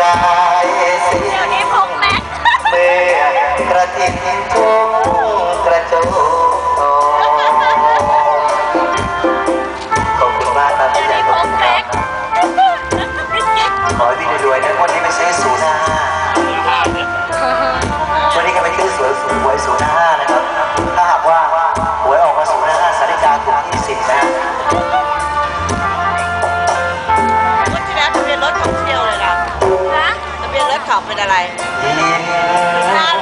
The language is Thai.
รายสิเดี๋ยวแม็กเมื่อกระทิ่นทุ่งกระโจ เขาเป็นอะไรครับ